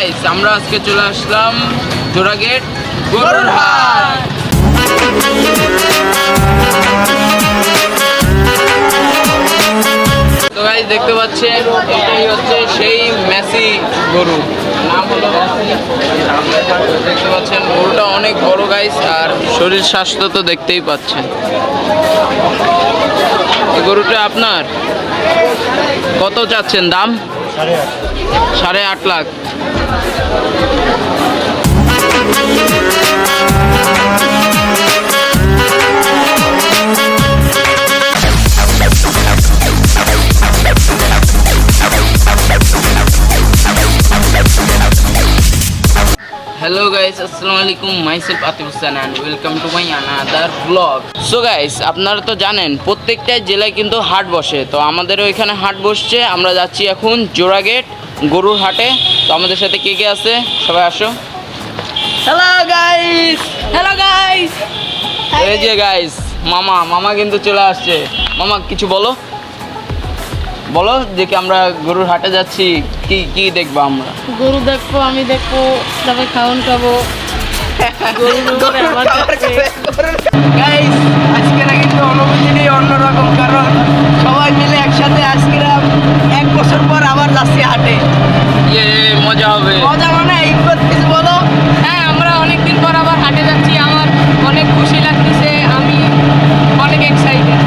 Guys আমরা আজকে চলে আসলাম জোড়াগেট গরুর হাট। তো গাইস দেখতে পাচ্ছেন এটাই হচ্ছে সেই মেসি গরু। নাম হলো দেখতে পাচ্ছেন গরুটা অনেক বড় গাইস আর শরীর স্বাস্থ্য তো দেখতেই পাচ্ছেন। এই গরুটা আপনার? কত চাচ্ছেন দাম? সাড়ে আট লাখ। হ্যালো গাইস আসসালামু আলাইকুম myself Atif Hossain and welcome to my another blog so guys আপনারা তো জানেন, প্রত্যেকটা জেলায় কিন্তু হাট বসে। তো আমাদেরও এখানে হাট বসছে, আমরা যাচ্ছি এখন জোড়াগেট গরুর হাটে। তো আমাদের সাথে কে কে আছে? সবাই আসো। হ্যালো গাইস হ্যালো গাইস এই যে গাইস মামা মামা কিন্তু চলে আসছে। মামা কিছু বলো? বলো যে কি আমরা গরুর হাটে যাচ্ছি কি কি দেখব আমরা? গরু দেখব আমি দেখব তারপরে খাওয়ান খাব। গাইস আজকে না কিন্তু অনুভূতিটাই অন্যরকম কারণ। একসাথে আজকে এক বছর পর আবার যাচ্ছি হাটে। ইয়ে মজা হবে। মজা মানে এই কিছু বলো? হ্যাঁ আমরা অনেকদিন পর আবার হাটে যাচ্ছি। আমার অনেক খুশি লাগতেছে। আমি অনেক এক্সাইটেড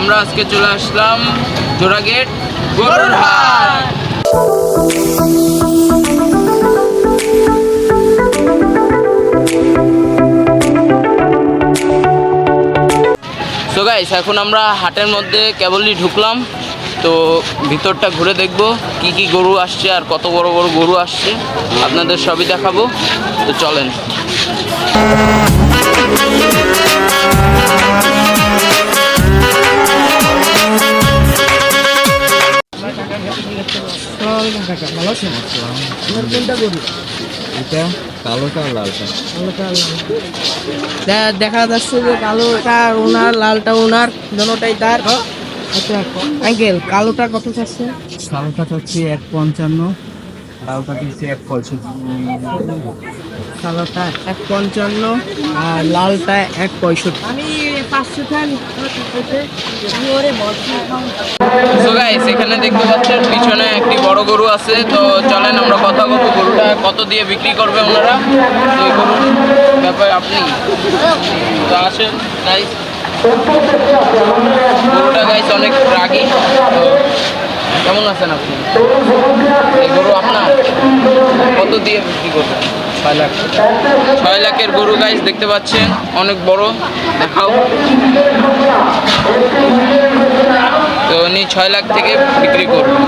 আমরা আজকে চলে আসলাম জোড়াগেট গাইস এখন আমরা হাটের মধ্যে কেবলই ঢুকলাম। তো ভিতরটা ঘুরে দেখব কি কি গরু আসছে আর কত বড় বড় গরু আসছে। আপনাদের সবই দেখাবো। তো চলেন। এটা কালোটা লালটা দে- দেখা যাচ্ছে যে কালোটা ওনার লালটা ওনার দোনোটাই তার। আচ্ছা আঙ্কেল, কালোটা কত চাচ্ছে? কালোটা হচ্ছে এক পঞ্চান্ন, লালটা হচ্ছে এক কালোটা এক পঞ্চান্ন আর লালটা এক পঁয়ষট্টি। আমি পাঁচশো এখানে দেখতে পাচ্ছেন পিছনে একটি বড় গরু আছে। তো চলেন আমরা কথা বলব গরুটা কত দিয়ে বিক্রি করবে ওনারা। তো এই গরুর ব্যাপারে আপনি তো আসেন গাইস গরুটা গাইস অনেক রাগী। তো কেমন আছেন আপনি? এই গরু আপনার? কত দিয়ে বিক্রি করবেন? ছয় লাখ। ছয় লাখের গরু গাইস দেখতে পাচ্ছেন, অনেক বড়, দেখাও। তো উনি ছয় লাখ থেকে বিক্রি করবেন।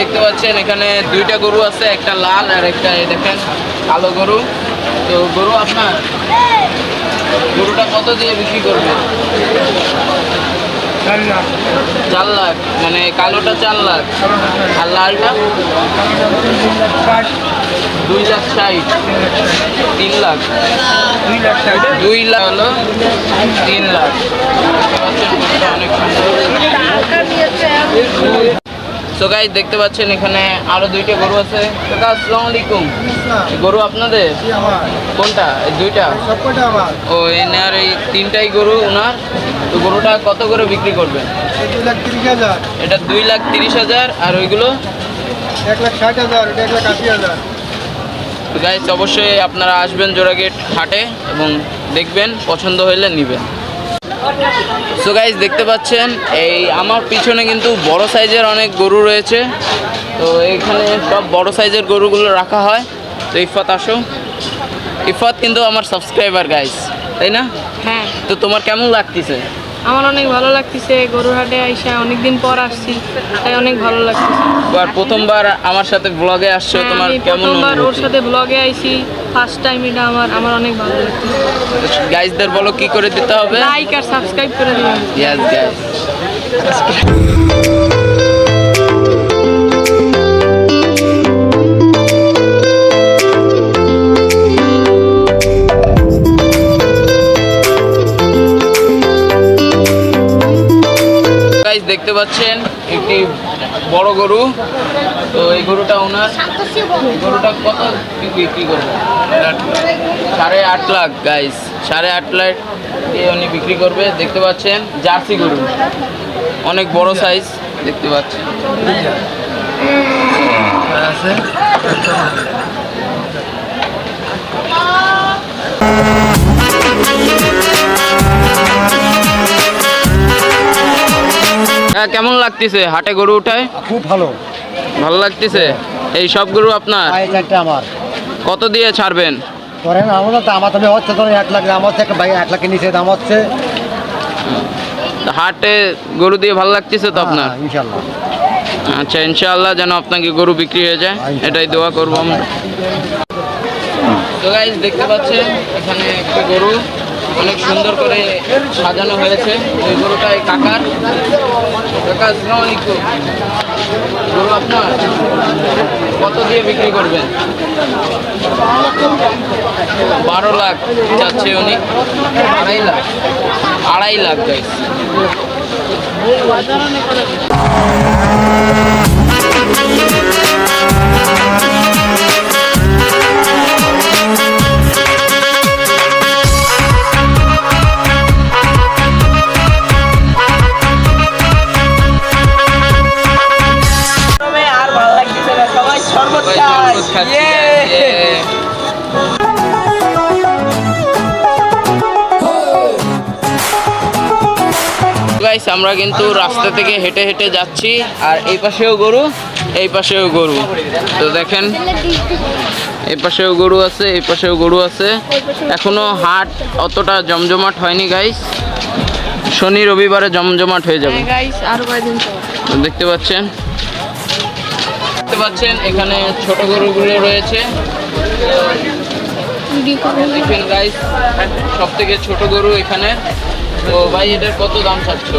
দেখতে পাচ্ছেন, এখানে দুইটা গরু আছে, একটা লাল আর একটা দেখেন, কালো গরু। তো গরু আপনার? গরুটা কত দিয়ে বিক্রি করবে? চার লাখ। মানে কালোটা চার লাখ। আর লালটা? দুই লাখ ষাট। তিন লাখ। দুই লাখ। হলো তিন লাখ। অনেক সুন্দর। সো গাইস দেখতে পাচ্ছেন এখানে আরও দুইটা গরু আছে। কাকা আসসালামু আলাইকুম। গরু আপনাদের? কোনটা? এই দুইটা? ও এনে আর এই তিনটাই গরু ওনার তো গরুটা কত করে বিক্রি করবেন? হাজার। এটা দুই লাখ তিরিশ হাজার আর ওইগুলো? এক লাখ ষাট হাজার এক লাখ আশি হাজার। তো গাইস অবশ্যই আপনারা আসবেন জোড়াগেট হাটে এবং দেখবেন পছন্দ হলে নেবেন। সো গাইস দেখতে পাচ্ছেন এই আমার পিছনে কিন্তু বড় সাইজের অনেক গরু রয়েছে। তো এখানে সব বড় সাইজের গরুগুলো রাখা হয়। তো ইফাত আসো। ইফাত কিন্তু আমার সাবস্ক্রাইবার গাইজ তাই না? হ্যাঁ। তো তোমার কেমন লাগতেছে? আমার অনেক ভালো লাগতেছে গরুর হাটে আইসা অনেকদিন পর আসছি তাই অনেক ভালো লাগতেছে। আর প্রথমবার আমার সাথে ব্লগে আসছো হ্যাঁ, তোমার কেমন প্রথমবার ওর সাথে ব্লগে আইছি। ফার্স্ট টাইম এটা আমার আমার অনেক ভালো লাগছে। গাইজদের বলো কি করে দিতে হবে? লাইক আর সাবস্ক্রাইব করে দিবেন। ইয়েস গাইস গাইজ দেখতে পাচ্ছেন একটি বড় গরু। তো এই গরুটা ওনার গরুটা কত? বিক্রি করব সাড়ে আট লাখ। গাইজ সাড়ে আট লাখ উনি বিক্রি করবে দেখতে পাচ্ছেন? জার্সি গরু। অনেক বড় সাইজ দেখতে পাচ্ছেন। হ্যাঁ কেমন লাগতেছে হাটে গরু উঠায়? খুব ভালো। ভালো লাগতেছে? এই সব গরু আপনার? আমার। কত দিয়ে ছাড়বেন? করেন আমাদের দাম দামে হচ্ছে ধরেন এক লাখ দাম হচ্ছে একটা ভাই এক লাখের নিচে দাম হচ্ছে। হাটে গরু দিয়ে ভালো লাগতেছে তো আপনার? হ্যাঁ, ইনশাল্লাহ। আচ্ছা ইনশাআল্লাহ যেন আপনাকে গরু বিক্রি হয়ে যায় এটাই দোয়া করব আমরা। তো গাইজ দেখতে পাচ্ছেন এখানে একটা গরু। অনেক সুন্দর করে সাজানো হয়েছে। ওই গরুটা এই কাকার। কাকা গরু আপনার? কত দিয়ে বিক্রি করবেন? বারো লাখ যাচ্ছে উনি। আড়াই লাখ। আড়াই লাখ গাইস আমরা কিন্তু রাস্তা থেকে হেঁটে হেঁটে যাচ্ছি আর এই পাশেও গরু এই পাশেও গরু। তো দেখেন এই পাশেও গরু আছে এই পাশেও গরু আছে। এখনও হাট অতটা জমজমাট হয়নি গাইস শনি রবিবারে জমজমাট হয়ে যাবে। তো দেখতে পাচ্ছেন? দেখতে পাচ্ছেন এখানে ছোট গরুগুলো রয়েছে। দেখেন গাইস সব থেকে ছোট গরু এখানে। তো ভাই এটার কত দাম চাচ্ছ?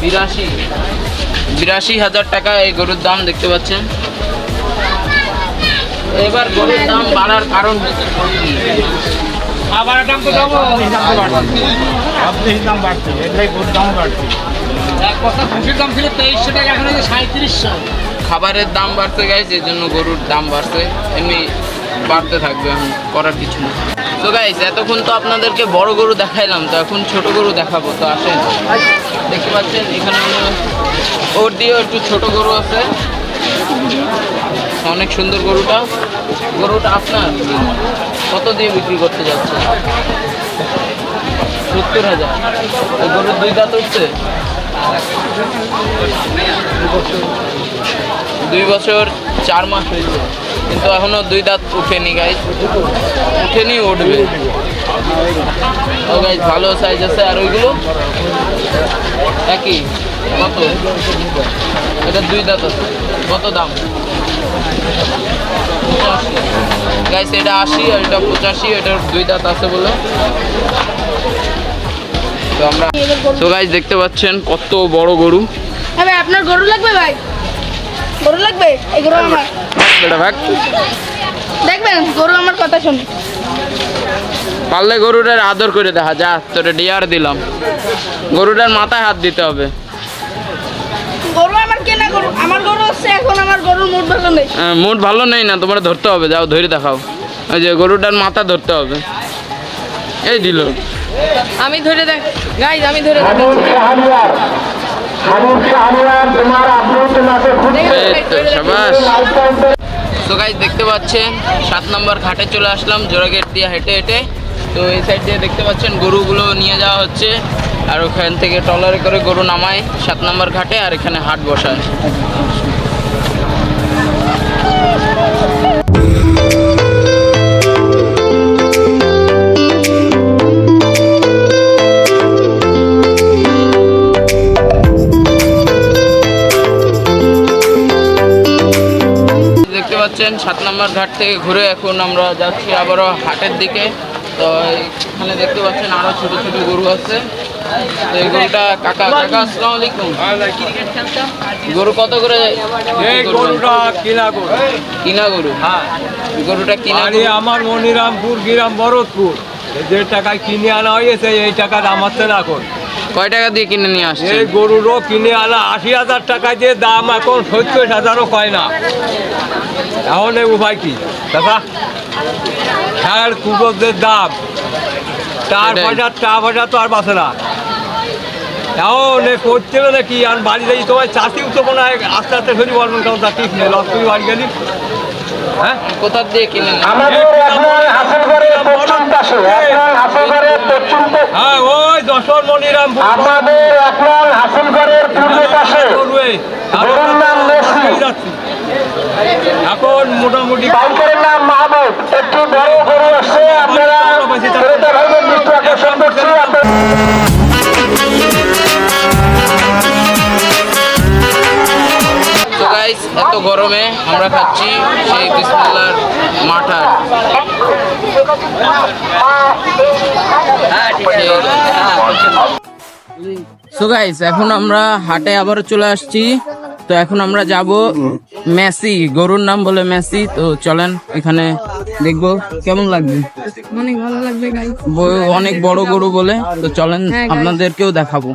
বিরাশি। বিরাশি হাজার টাকা এই গরুর দাম দেখতে পাচ্ছেন। এবার গরুর দাম বাড়ার কারণ খাবারের দাম তো আপনি দাম বাড়ছে এটাই গরুর দাম বাড়ছে। দাম খাবারের দাম বাড়তে গাইছে এই জন্য গরুর দাম বাড়ছে। এমনি বাড়তে থাকবে এখন করার কিছু না। তো গাইস এতক্ষণ তো আপনাদেরকে বড় গরু দেখাইলাম, তো এখন ছোট গরু দেখাবো, তো আসেন। দেখতে পাচ্ছেন, এখানে ওর দিয়েও একটু ছোট গরু আছে। অনেক সুন্দর গরুটা। গরুটা আপনার? কত দিয়ে বিক্রি করতে যাচ্ছে? সত্তর হাজার। ওই গরুর দুই দাঁত উঠছে দুই বছর, চার মাস হয়েছে। কিন্তু এখনও দুই দাঁত উঠেনি গাইজ উঠেনি, উঠবে। গাইজ ভালো সাইজ আছে। আর ওইগুলো? একই। কত? এটা দুই দাঁত আছে। কত দাম? গাইস এটা আশি আর এটা পঁচাশি। এটার দুই দাঁত আছে বলে। তো আমরা তো গাইজ দেখতে পাচ্ছেন কত বড় গরু। আপনার গরু লাগবে, ভাই? গরু লাগবে? এই গরু আমার। এটা ভাগ। দেখবেন গরু আমার কথা শুনে পারলে গরুটার আদর করে দেখা যা তোরে ডিয়ার দিলাম। গরুটার মাথায় হাত দিতে হবে। গরু আমার কেনা গরু। আমার গরু হচ্ছে এখন আমার গরুর মুড ভালো নেই। মুড ভালো নেই না তোমার ধরতে হবে যাও ধরে দেখাও। ওই যে গরুটার মাথা ধরতে হবে। এই দিল। আমি ধরে দেখ গাইজ আমি ধরে তো গাইজ দেখতে পাচ্ছেন, সাত নম্বর ঘাটে চলে আসলাম জোড়া গেট দিয়ে হেঁটে হেঁটে। তো, এই সাইড দিয়ে দেখতে পাচ্ছেন, গরুগুলো নিয়ে যাওয়া হচ্ছে। আর ওখান থেকে ট্রলারে করে গরু নামায় সাত নম্বর ঘাটে, আর এখানে হাট বসায়। পাচ্ছেন সাত নম্বর ঘাট থেকে ঘুরে এখন আমরা যাচ্ছি আবারও হাটের দিকে। তো এখানে দেখতে পাচ্ছেন আরও ছোট ছোট গরু আছে। তো এই গরুটা কাকা কাকা আসসালামু আলাইকুম। গরু কত করে এই গরুটা কিনা গরু। কিনা গরু? হ্যাঁ। গরুটা কিনা আমার মনিরামপুর গ্রাম বরদপুর। যে টাকায় কিনে আনা হয়েছে এই টাকা আমার হচ্ছে না এখন। কয় টাকা দিয়ে কিনে নিয়ে আসছেন? এই গরুরও কিনে আনা আশি হাজার টাকা দিয়ে দাম এখন সত্তর হাজারও কয় না। এখন এই উপায় কি? দাদা হ্যাঁ কুকুরদের দাম। চার। পয়সা চার পয়সা তো আর বাঁচে না। এখন এ করছিল নাকি আর বাড়ি যাই তোমার চাষিও তো মনে হয় আস্তে আস্তে শরীর বলবেন কারণ তার ঠিক নেই করে বাড়ি গেলি। হ্যাঁ? কোথা দিয়ে কিনে আমাদের পশ্চিম পাশে পশ্চিম হ্যাঁ ওই আমাদের পূর্ব পাশে গরুর নাম মেসি এখন মোটামুটি বাইকের নাম মাহমুদ একটি বড় গরু আসছে আপনারা ক্রেতা ভাইদের দৃষ্টি আকর্ষণ করছি আপনারা গাইস এত গরমে আমরা খাচ্ছি সেই বিসমুল্লার মাঠার সো গাইস এখন আমরা হাটে আবার চলে আসছি। তো এখন আমরা যাব মেসি গরুর নাম বলে মেসি। তো চলেন এখানে দেখব কেমন লাগবে? অনেক ভালো লাগবে অনেক বড় গরু বলে। তো চলেন হ্যাঁ, আপনাদেরকেও দেখাবো।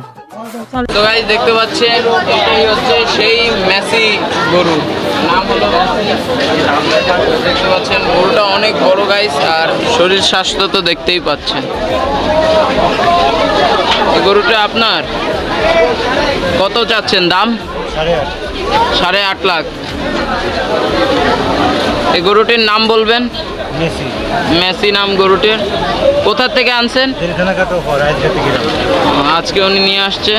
তো গাইস দেখতে পাচ্ছেন এটাই হচ্ছে সেই মেসি গরু। নাম হলো দেখতে পাচ্ছেন গরুটা অনেক বড় গাইস আর শরীর স্বাস্থ্য তো দেখতেই পাচ্ছেন। এই গরুটা আপনার? কত চাচ্ছেন দাম? সাড়ে আট লাখ। এই গরুটির নাম বলবেন? মেসি। নাম গরুটির। কোথা থেকে আনছেন? আজকে উনি নিয়ে আসছে।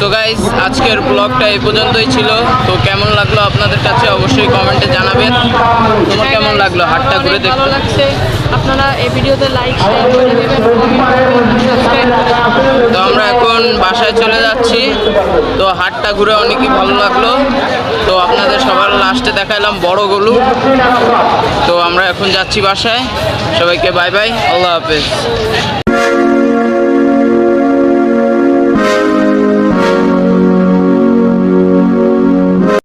তো গাইস আজকের ব্লগটা এই পর্যন্তই ছিল। তো কেমন লাগল আপনাদের কাছে অবশ্যই কমেন্টে জানাবেন। তোমার কেমন লাগল হাটটা ঘুরে অনেক ভালো দেখতে লাগছে। আপনারা এই ভিডিওতে লাইক শেয়ার করে দেবেন। সাবস্ক্রাইব আমরা এখন বাসায় চলে যাচ্ছি। তো হাটটা ঘুরে অনেকই ভালো লাগল। তো আপনাদের সবার লাস্টে দেখাইলাম বড় গলু তো আমরা এখন যাচ্ছি বাসায়। সবাইকে বাই বাই আল্লাহ হাফেজ।